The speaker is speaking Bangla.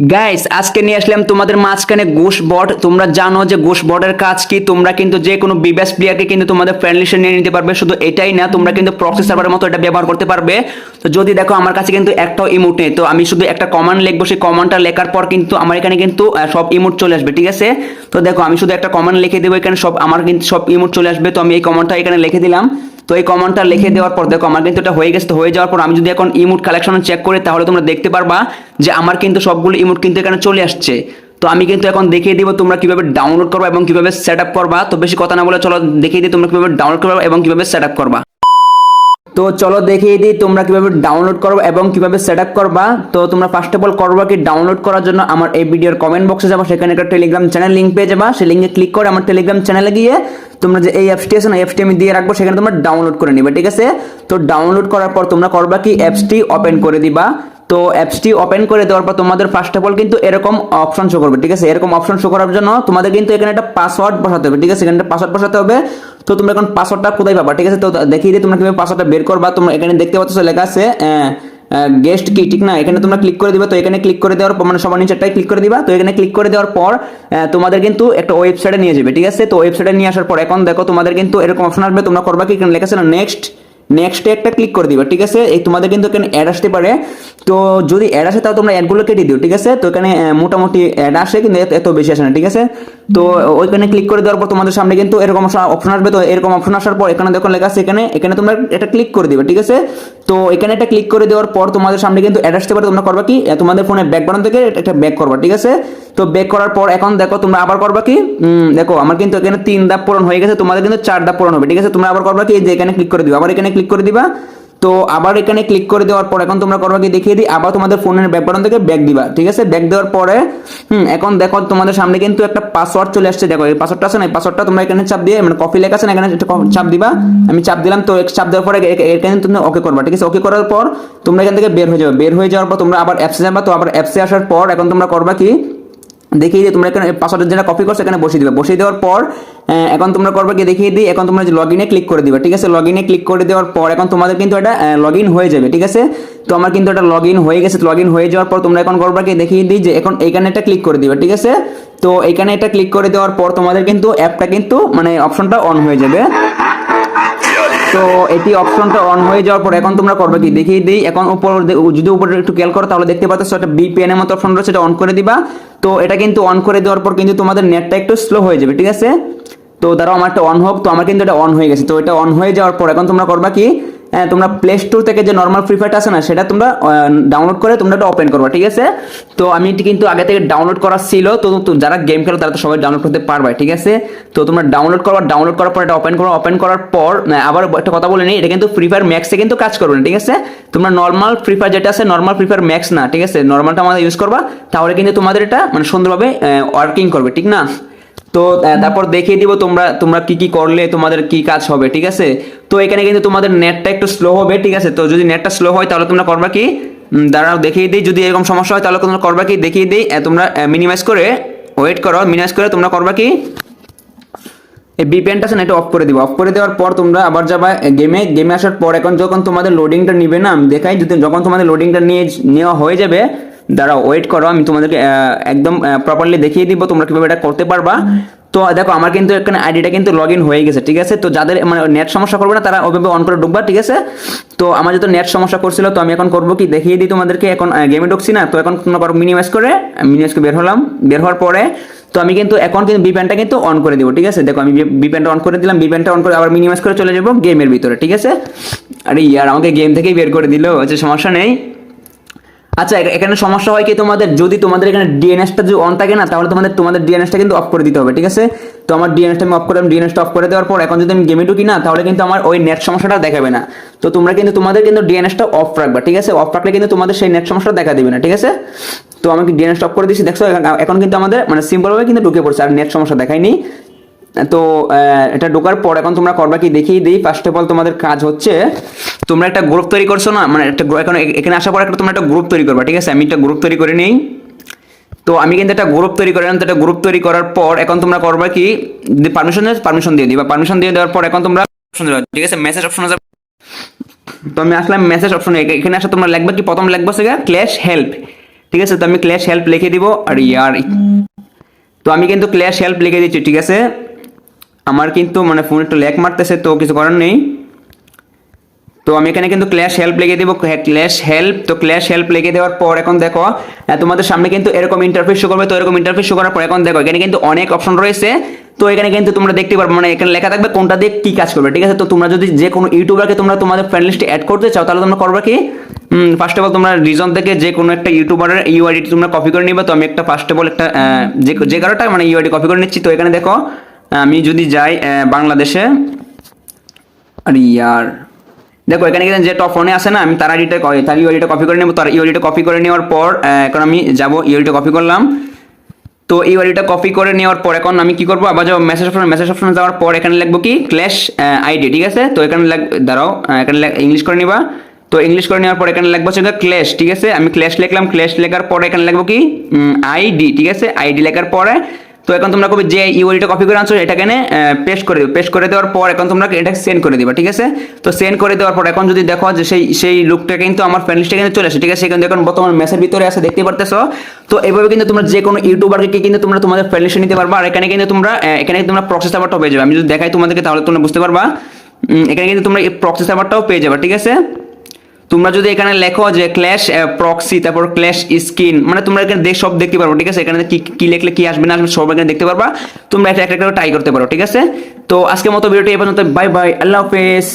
গাইস আজকে নিয়ে আসলাম তোমাদের মাঝখানে গোশ বট তোমরা জানো যে গোশ বটের কাজ কি? তোমরা কিন্তু যে কোনো বিবেস প্লেয়ারকে কিন্তু তোমাদের ফ্রেন্ড লিস্টে নিয়ে নিতে পারবে। শুধু এটাই না, তোমরা কিন্তু প্রক্সি সার্ভারের মতো এটা ব্যবহার করতে পারবে। তো যদি দেখো, আমার কাছে কিন্তু একটাও ইমোট নেই। তো আমি শুধু একটা কমান্ড লিখব, সেই কমান্ডটা লেখার পর কিন্তু আমার এখানে কিন্তু সব ইমোট চলে আসবে, ঠিক আছে? তো দেখো, আমি শুধু একটা কমান্ড লিখে দেবো এখানে, সব আমার কিন্তু সব ইমোট চলে আসবে। তো আমি এই কমান্ডটা এখানে লিখে দিলাম। তো এই কমান্ডটা লিখে দেওয়ার পর দেখো আমার কিন্তু এটা হয়ে গেছে, তো হয়ে যাওয়ার পর আমি যদি এখন ইমোট কালেকশন চেক করি তাহলে তোমরা দেখতে পারবা যে আমার কিন্তু সবগুলো ইমোট কিন্তু এখানে চলে আসছে। তো আমি কিন্তু এখন দেখিয়ে দিব তোমরা কীভাবে ডাউনলোড করবা এবং কীভাবে সেট আপ করবা। তো বেশি কথা না বলে চলো দেখিয়ে দিই তোমরা কীভাবে ডাউনলোড করবা এবং কীভাবে সেট আপ করবা। তো চলো দেখিয়ে দিই তোমরা কীভাবে ডাউনলোড করবে এবং কীভাবে সেট আপ করবা। তো তোমরা ফার্স্ট অফ অল করবা কি ডাউনলোড করার জন্য আমার এই ভিডিওর কমেন্ট বক্সে যাব, সেখানে একটা টেলিগ্রাম চ্যানেল লিঙ্ক পেয়ে যাবা। সেই লিঙ্কে ক্লিক করে আমার টেলিগ্রাম চ্যানেলে গিয়ে তোমরা যে এই অ্যাপসটি আছে না অ্যাপসটি আমি দিয়ে রাখব, সেখানে তোমরা ডাউনলোড করে নিবে, ঠিক আছে? তো ডাউনলোড করার পর তোমরা করবা কি, অ্যাপসটি ওপেন করে দিবা। তো অ্যাপসটি ওপেন করে দেওয়ার পর তোমাদের ফার্স্ট অফ অল কিন্তু এরকম অপশন শো করবে, ঠিক আছে? এরকম অপশন শো করার জন্য তোমাদের কিন্তু এখানে একটা পাসওয়ার্ড বসাতে হবে, ঠিক আছে? এখানে পাসওয়ার্ড বসাতে হবে। তো তোমরা এখন পাসওয়ার্ডটা কোথায় পাবা, ঠিক আছে? তো দেখিয়ে দিই তোমরা কীভাবে পাসওয়ার্ডটা বের করবা। তোমরা এখানে দেখতে পাচ্ছ, লেখা আছে গেস্ট কি ঠিক না? এখানে তোমরা ক্লিক করে দিবা, তো এখানে ক্লিক করে দেওয়ার পর মানে সবার নিচেরটাই ক্লিক করে দিবা, তো এখানে ক্লিক করে দেওয়ার পর তোমাদের কিন্তু একটা ওয়েবসাইটে নিয়ে যাবে, ঠিক আছে? তো ওয়েবসাইটে নিয়ে আসার পর, এখন দেখো তোমাদের কিন্তু এরকম অপশন আসবে, তোমরা করবা কি? এখানে লেখা আছে না নেক্সট নেক্সটে একটা ক্লিক করে দিবা, ঠিক আছে? এই তোমাদের কিন্তু এখানে অ্যাড আসতে পারে। তো যদি অ্যাড আসে তাও তোমরা অ্যাডগুলো কেটে দিও, ঠিক আছে? তো এখানে মোটামুটি অ্যাড আসে, কিন্তু এত- বেশি আসে না, ঠিক আছে? তো ওইখানে ক্লিক করে দেওয়ার পর, তোমাদের সামনে কিন্তু এরকম অপশন আসবে, তো এরকম অপশন আসার পর, এখানে দেখো লেখা আছে এখানে এখানে তোমরা এটা ক্লিক করে দিবে, ঠিক আছে? তো এখানে একটা ক্লিক করে দেওয়ার পর তোমাদের সামনে কিন্তু অ্যাড আসতে পারে, তোমরা করবা কি? তোমাদের ফোনে ব্যাক বাটন থেকে একটা ব্যাক করবা, ঠিক আছে? তো ব্যাক করার পর এখন দেখো, তোমরা আবার করবা কি? দেখো, আমার কিন্তু এখানে তিন ধাপ পূরণ হয়ে গেছে, তোমাদের কিন্তু চার ধাপ পূরণ হবে, ঠিক আছে? তোমরা আবার করবা কি? যে এখানে ক্লিক করে দিবা, আবার এখানে ক্লিক করে দিবা। তো আবার এখানে ক্লিক করে দেওয়ার পর এখন তোমরা করবা কি? দেখিয়ে দিই, আবার তোমাদের ফোনের ব্যাকগ্রাউন্ড থেকে ব্যাক দিবা, ঠিক আছে? ব্যাক দেওয়ার পরে, হুম, এখন দেখো তোমাদের সামনে কিন্তু একটা পাসওয়ার্ড চলে আসছে। দেখো, এই পাসওয়ার্ডটা আছে না? এই পাসওয়ার্ডটা তোমরা এখানে চাপ দিয়ে মানে কপি লেখা আছে না এখানে চাপ দিবা। আমি চাপ দিলাম, তো চাপ দেওয়ার পরে এখানে তুমি ওকে করবা, ঠিক আছে? ওকে করার পর তোমরা এখান থেকে বের হয়ে যাবে। বের হয়ে যাওয়ার পর তোমরা আবার অ্যাপসে যাবা, তো আবার অ্যাপসে আসার পর এখন তোমরা করবা কি? দেখিয়ে দিই, তোমরা এখানে পাসওয়ার্ড যেটা কপি করছ, এখানে বসিয়ে দিবে। বসিয়ে দেওয়ার পর এখন তোমরা করবে কি, দেখিয়ে দিই, এখন তোমরা লগ ইনে ক্লিক করে দিবে, ঠিক আছে? লগ ইনে ক্লিক করে দেওয়ার পর এখন তোমাদের কিন্তু এটা লগ ইন হয়ে যাবে, ঠিক আছে? তো আমার কিন্তু এটা লগ ইন হয়ে গেছে লগ ইন হয়ে যাওয়ার পর তোমরা এখন করবে কি, দেখিয়ে দিই যে এখন এখানে এটা ক্লিক করে দিবে, ঠিক আছে? তো এখানে এটা ক্লিক করে দেওয়ার পর তোমাদের কিন্তু অ্যাপটা কিন্তু মানে অপশনটা অন হয়ে যাবে। তো এটি অপশনটা অন হয়ে যাওয়ার পর এখন তোমরা করবে কি? দেখিয়ে দিই, এখন উপর যদি উপরে একটু খেয়াল করো, তাহলে দেখতে পাচ্ছ একটা বিপিএন এর মতো অপশন রয়েছে, এটা অন করে দিবা। তো এটা কিন্তু অন করে দেওয়ার পর কিন্তু তোমাদের নেটটা একটু স্লো হয়ে যাবে, ঠিক আছে? তো দাঁড়াও, আমার একটা অন হোক, তো আমার কিন্তু এটা অন হয়ে গেছে। তো এটা অন হয়ে যাওয়ার পর এখন তোমরা করবা কি? তোমরা প্লে স্টোর থেকে যে নর্মাল ফ্রি ফায়ারটা আছে না, সেটা তোমরা ডাউনলোড করে তোমরা এটা ওপেন করবা, ঠিক আছে? তো আমি এটি কিন্তু আগে থেকে ডাউনলোড করা ছিল, তো তো যারা গেম খেলো তারা তো সবাই ডাউনলোড করতে পারবে, ঠিক আছে? তো তোমরা ডাউনলোড করবা ডাউনলোড করার পর এটা ওপেন করো ওপেন করার পর আবার একটা কথা বলে নিই, এটা কিন্তু ফ্রি ফায়ার ম্যাক্সে কিন্তু কাজ করবে না, ঠিক আছে? তোমরা নর্মাল ফ্রি ফায়ার যেটা আছে নর্মাল ফ্রি ফায়ার ম্যাক্স না, ঠিক আছে? নর্মালটা আমাদের ইউজ করবা, তাহলে কিন্তু তোমাদের এটা মানে সুন্দরভাবে ওয়ার্কিং করবে, ঠিক না? তো তারপর দেখিয়ে দিব তোমরা তোমরা কি কি করলে, তোমাদের কি কাজ হবে, ঠিক আছে? তো এখানে কিন্তু তোমাদের নেটটা একটু স্লো হবে, ঠিক আছে? তো যদি নেটটা স্লো হয়, তাহলে তোমরা করবা কি? দাঁড়াও, দেখিয়ে দিই, যদি এরকম সমস্যা হয়, তাহলে তোমরা করবা কি? দেখিয়ে দিই তোমরা মিনিমাইজ করে ওয়েট করো মিনিমাইজ করে তোমরা করবা কি? এই বিপিএনটা আছে না এটা অফ করে দিবা। অফ করে দেওয়ার পর তোমরা আবার যাবা গেমে গেমে আসার পর এখন যখন তোমাদের লোডিংটা নিবে না দেখাই, যদি যখন তোমাদের লোডিংটা নিয়ে, নেওয়া হয়ে যাবে দাঁড়াও ওয়েট করো, আমি তোমাদেরকে একদম প্রপারলি দেখিয়ে দিব তোমরা কীভাবে এটা করতে পারবা। তো দেখো, আমার কিন্তু এখানে আইডিটা কিন্তু লগ ইন হয়ে গেছে, ঠিক আছে? তো যাদের মানে নেট সমস্যা করবে না, তারা ওভাবে অন করে ঢুকবা, ঠিক আছে? তো আমার যেহেতু নেট সমস্যা করছিল, তো আমি এখন করব কি? দেখিয়ে দিই তোমাদেরকে, এখন গেমে ঢুকছি না, তো এখন তোমরা করো মিনিমাইজ করে মিনিমাইজ করে বের হলাম, বের হওয়ার পরে, তো আমি কিন্তু এখন কিন্তু বিপ্যানটা কিন্তু অন করে দিব, ঠিক আছে? দেখো, আমি বিপ্যানটা অন করে দিলাম বিপ্যানটা অন করে আবার মিনিমাইজ করে চলে যাব গেমের ভিতরে, ঠিক আছে? আরে ইয়ার, আমাকে গেম থেকেই বের করে দিল আচ্ছা সমস্যা নেই। আচ্ছা এখানে সমস্যা হয় কি তোমাদের? যদি তোমাদের এখানে ডিএনএসটা যদি অন থাকে না, তাহলে তোমাদের তোমাদের ডিএনএসটা কিন্তু অফ করে দিতে হবে, ঠিক আছে? তো আমার ডিএনএসটা আমি অফ করে ডিএনএসটা অফ করে দেওয়ার পর এখন যদি আমি গেমে ঢুকি না, তাহলে কিন্তু আমার ওই নেট সমস্যাটা দেখাবে না। তো তোমরা কিন্তু, তোমাদের কিন্তু ডিএনএসটা অফ রাখবা, ঠিক আছে? অফ রাখলে কিন্তু তোমাদের সেই নেট সমস্যাটা দেখা দিবে না, ঠিক আছে? তো আমি ডিএনএসটা অফ করে দিচ্ছি দেখছ, এখন কিন্তু আমাদের মানে সিম্পলভাবে কিন্তু ঢুকে পড়ছে, আর নেট সমস্যা দেখায়নি। তো এটা ঢোকার পর এখন তোমরা করবা কি? দেখিয়ে দিই। ফার্স্ট অফ অল তোমাদের কাজ হচ্ছে, তোমরা একটা গ্রুপ তৈরি করছ না? মানে একটা এখন এখানে আসার পর একটা তোমরা একটা গ্রুপ তৈরি করবা, ঠিক আছে? আমি একটা গ্রুপ তৈরি করে নিই। তো, আমি কিন্তু একটা গ্রুপ তৈরি করলাম। তো, একটা গ্রুপ তৈরি করার পর এখন তোমরা করবা কি? পারমিশন পারমিশন দিয়ে দিবা। পারমিশন দিয়ে দেওয়ার পর এখন তোমরা ঠিক আছে? মেসেজ অপশন আছে। তো, আমি আসলাম মেসেজ অপশনে এখানে আসা তোমরা লিখবা কি? প্রথম লিখবা সেটা ক্ল্যাশ হেল্প ঠিক আছে? তো, আমি ক্ল্যাশ হেল্প লিখে দিব। আর ইয়ার তো, আমি কিন্তু ক্ল্যাশ হেল্প লিখে দিচ্ছি, ঠিক আছে? আমার কিন্তু মানে ফোন একটু ল্যাক মারতেছে, তো কিছু করার নেই। তো আমি এখানে কিন্তু ক্ল্যাশ হেল্প লেগে দেবো ক্ল্যাশ হেল্প তো ক্ল্যাশ হেল্প লেগে দেওয়ার পর এখন দেখো তোমাদের সামনে কিন্তু এরকম ইন্টারফেস শো করবে, তো এরকম ইন্টারফেস শো করার পর এখন দেখো, এখানে কিন্তু অনেক অপশন রয়েছে। তো এখানে কিন্তু তোমরা দেখতে পারবে মানে এখানে লেখা থাকবে কোনটা দিয়ে কি কাজ করবে, ঠিক আছে? তো তোমরা যদি যে কোনো ইউটিউবারকে তোমরা তোমাদের ফ্রেন্ড লিস্টে অ্যাড করতে চাও, তাহলে তোমরা করবে কি? ফার্স্ট অফ অল তোমরা রিজন থেকে যে কোনো একটা ইউটিউবারের ইউআইডি তোমরা কপি করে নিবে। তো আমি একটা ফার্স্ট অফ অল একটা যে যে কারোটা মানে ইউআইডি কপি করে নিচ্ছি। তো এখানে দেখো আমি যদি যাই বাংলাদেশে আর ইয়ার দেখো, এখানে কিন্তু যে টপ ফোনে আছে না, আমি তার আইডিটা তার ইউআইডিটা কপি করে নেব। তার ইউআইডিটা কপি করে নেওয়ার পর এখন আমি যাব ইউআইডিটা কপি করলাম। তো এই ইউআইডিটা কপি করে নেওয়ার পর, এখন আমি কি করব? আবার যাব মেসেজ অপশন মেসেজ অপশনে যাওয়ার পর, এখানে লিখব কি? ক্ল্যাশ আইডি ঠিক আছে? তো এখানে দাঁড়াও এখানে ইংলিশ করে নিবা। তো ইংলিশ করে নেওয়ার পর, এখানে লিখব হচ্ছে ক্ল্যাশ ঠিক আছে? আমি ক্ল্যাশ লিখলাম ক্ল্যাশ লেখার পরে এখানে লিখব কি? আইডি ঠিক আছে? আইডি লেখার পরে তো এখন তোমরা কবে যে ইউআইডিটা কপি করে আনছো এটা এখানে পেস্ট করে দিবে পেস্ট করে দেওয়ার পর এখন তোমরা এটা সেন্ড করে দিবা, ঠিক আছে? তো সেন্ড করে দেওয়ার পর এখন যদি দেখো যে সেই সেই লুকটা কিন্তু আমার ফ্রেন্ড লিস্টে কিন্তু চলে আসে, ঠিক আছে? সেখানে এখন বর্তমান মেসের ভিতরে আছে, দেখতে পারতেছো? তো এভাবে কিন্তু তোমরা যে কোনো ইউটিউবারকে কিন্তু তোমরা তোমাদের ফ্রেন্ড লিস্টে নিতে পারবা, আর এখানে কিন্তু তোমরা এখানে তোমরা প্রসেস নাম্বারটাও পেয়ে যাবে। আমি যদি দেখাই তোমাদেরকে, তাহলে তোমরা বুঝতে পারবা। এখানে কিন্তু তোমরা এই প্রসেস আবারটাও পেয়ে যাবে, ঠিক আছে? তোমরা যদি এখানে লেখো যে ক্ল্যাশ প্রক্সি তারপর ক্ল্যাশ স্কিন মানে তোমরা এখানে সব দেখতে পারব, ঠিক আছে? এখানে কি কি লিখলে কি আসবে না আসবে সব এখানে দেখতে পারবা। তোমরা একটা একটা ট্রাই করতে পারো, ঠিক আছে? তো আজকের মতো ভিডিওটি এই পর্যন্ত বাই বাই আল্লাহ হাফেজ।